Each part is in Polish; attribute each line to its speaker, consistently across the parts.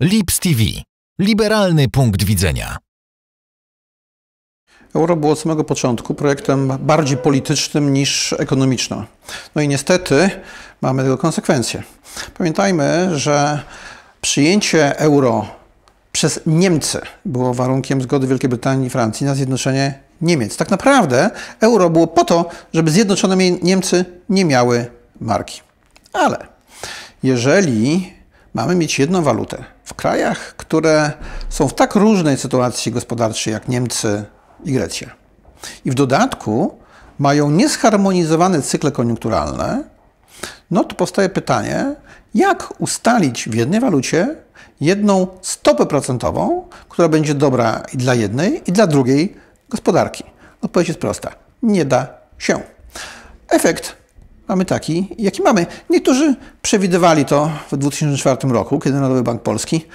Speaker 1: Lips TV. Liberalny punkt widzenia.
Speaker 2: Euro było od samego początku projektem bardziej politycznym niż ekonomicznym. No i niestety mamy tego konsekwencje. Pamiętajmy, że przyjęcie euro przez Niemcy było warunkiem zgody Wielkiej Brytanii i Francji na zjednoczenie Niemiec. Tak naprawdę euro było po to, żeby zjednoczone Niemcy nie miały marki. Ale jeżeli mamy mieć jedną walutę w krajach, które są w tak różnej sytuacji gospodarczej jak Niemcy i Grecja. I w dodatku mają niesharmonizowane cykle koniunkturalne, no to powstaje pytanie, jak ustalić w jednej walucie jedną stopę procentową, która będzie dobra i dla jednej, i dla drugiej gospodarki. Odpowiedź jest prosta. Nie da się. Efekt mamy taki, jaki mamy. Niektórzy przewidywali to w 2004 roku, kiedy Narodowy Bank Polski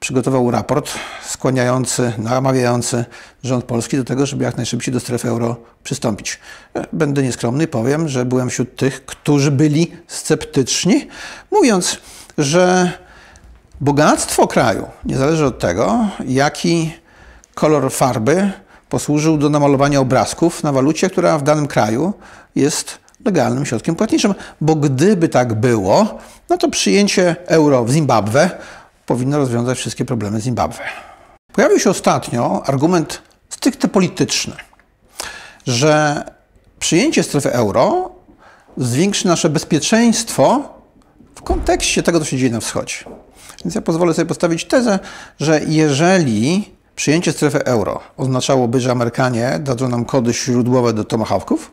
Speaker 2: przygotował raport skłaniający, namawiający rząd polski do tego, żeby jak najszybciej do strefy euro przystąpić. Będę nieskromny, powiem, że byłem wśród tych, którzy byli sceptyczni, mówiąc, że bogactwo kraju nie zależy od tego, jaki kolor farby posłużył do namalowania obrazków na walucie, która w danym kraju jest legalnym środkiem płatniczym, bo gdyby tak było, no to przyjęcie euro w Zimbabwe powinno rozwiązać wszystkie problemy Zimbabwe. Pojawił się ostatnio argument stricte polityczny, że przyjęcie strefy euro zwiększy nasze bezpieczeństwo w kontekście tego, co się dzieje na wschodzie. Więc ja pozwolę sobie postawić tezę, że jeżeli przyjęcie strefy euro oznaczałoby, że Amerykanie dadzą nam kody źródłowe do tomahawków,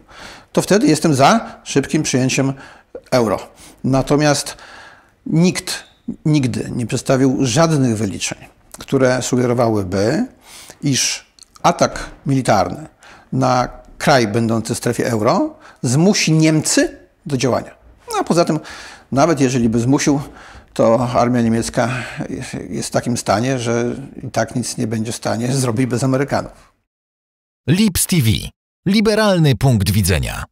Speaker 2: to wtedy jestem za szybkim przyjęciem euro. Natomiast nikt nigdy nie przedstawił żadnych wyliczeń, które sugerowałyby, iż atak militarny na kraj będący w strefie euro zmusi Niemcy do działania. No a poza tym, nawet jeżeli by zmusił, to armia niemiecka jest w takim stanie, że i tak nic nie będzie w stanie zrobić bez Amerykanów.
Speaker 1: Lips TV. Liberalny punkt widzenia.